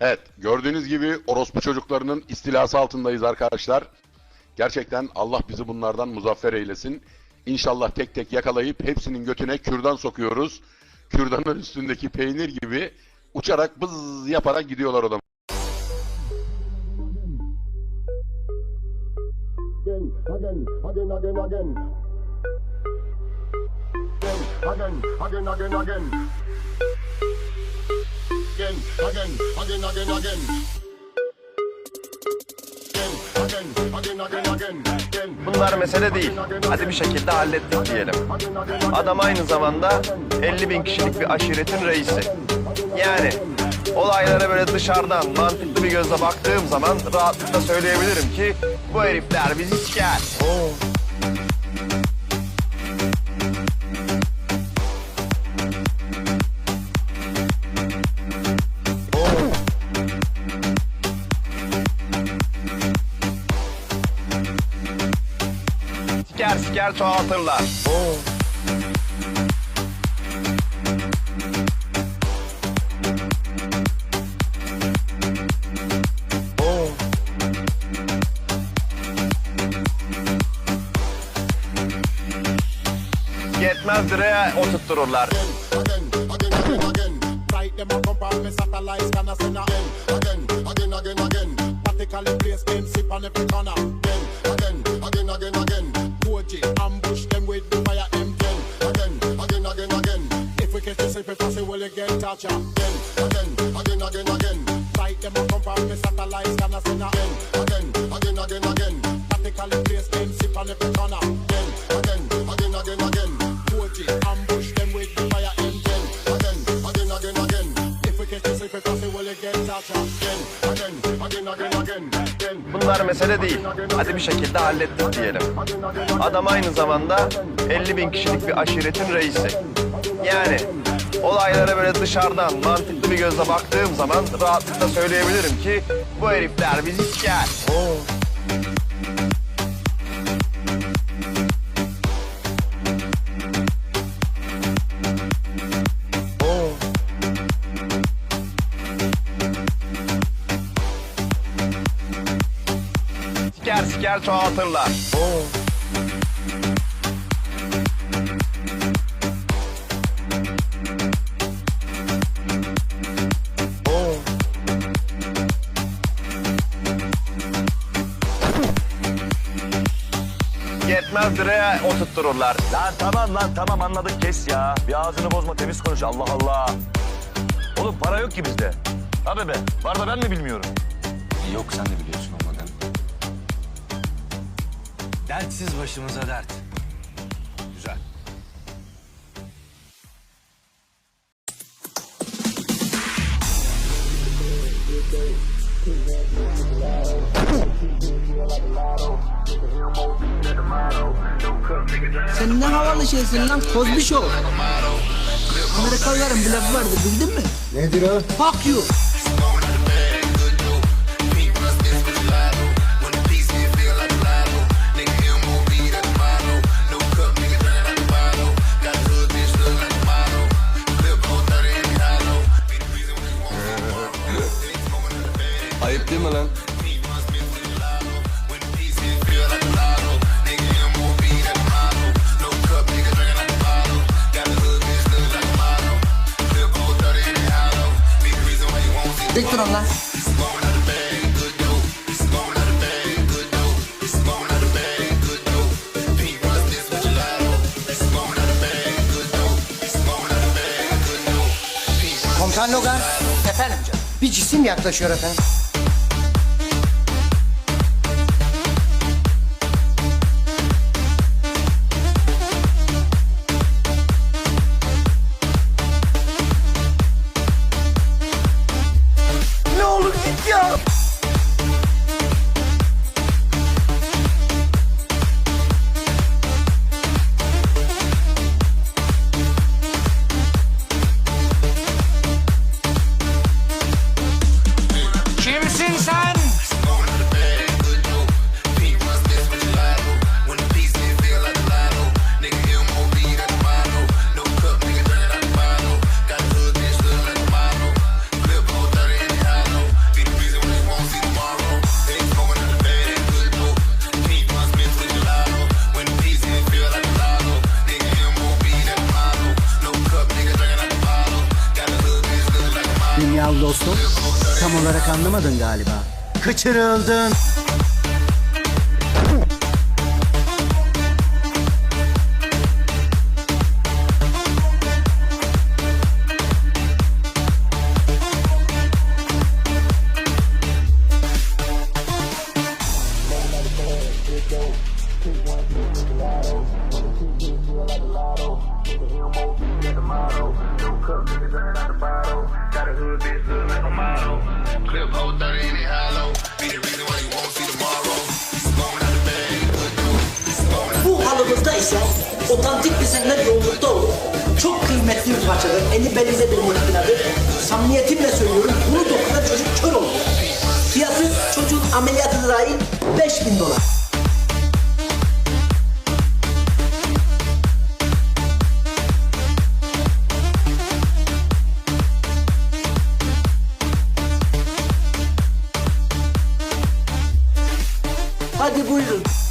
Evet, gördüğünüz gibi orospu çocuklarının istilası altındayız arkadaşlar. Gerçekten Allah bizi bunlardan muzaffer eylesin. İnşallah tek tek yakalayıp hepsinin götüne kürdan sokuyoruz. Kürdanın üstündeki peynir gibi uçarak bız yaparak gidiyorlar odama. again, again, again, again. Again, again, again, again, again. Bunlar mesele değil. Hadi bir şekilde hallettik diyelim. Adam aynı zamanda 50 bin kişilik bir aşiretin reisi. Yani olaylara böyle dışarıdan mantıklı bir gözle baktığım zaman rahatlıkla söyleyebilirim ki bu herifler bizi siker. Siker siker çoğaltırlar. Yetmez direğe oturttururlar. Again, again, again, again. Fight them up, come on, me satellites, can I send a again, again, again, again, again. Practically place them sip on every corner. Again, again, again, again, again. Koji, ambush them with the fire M10. Again, again, again, again. If we catch you sleeping fast, we will get touch ya. Again, again, again, again, again. Fight them up, come on, me satellites, can I send a again, again, again, again. Practically place them sip on every corner. Again, again, again, again, again. Koji, ambush them with the fire M10. Again, again, again, again. If we catch you sleeping fast, we will get touch ya. Again, again, again, again, again. Bunlar mesele değil. Hadi bir şekilde hallettik diyelim. Adam aynı zamanda 50 bin kişilik bir aşiretin reisi. Yani olaylara böyle dışarıdan mantıklı bir gözle baktığım zaman rahatlıkla söyleyebilirim ki bu herifler bizi siker. Siker siker çoğaltırlar. Yetmez direğe oturttururlar. Lan tamam lan tamam anladık kes ya. Bir ağzını bozma temiz konuş Allah Allah. Oğlum para yok ki bizde. Abi be var da ben mi bilmiyorum. Yok sen de biliyorsun olmadan. Dertsiz başımıza dert. Güzel. Sen ne havalı şeysin lan Kozbi Show. Amerikalıların bir lafı vardı bildin mi? Nedir o? Fuck you. Lan. Komutan Logan, Efendim canım. bir cisim yaklaşıyor efendim. Dünyalı dostum? Tam olarak anlamadın galiba. Kaçırıldın. Bu halımızda ise otantik desenler yoğunlukta olur. Çok kıymetli bir parçadır. Eli belinde bir makinadır. Samimiyetimle söylüyorum bunu dokunan çocuk kör olur. Fiyatı çocuğun ameliyatı dahil 5000 dolar. buyurun.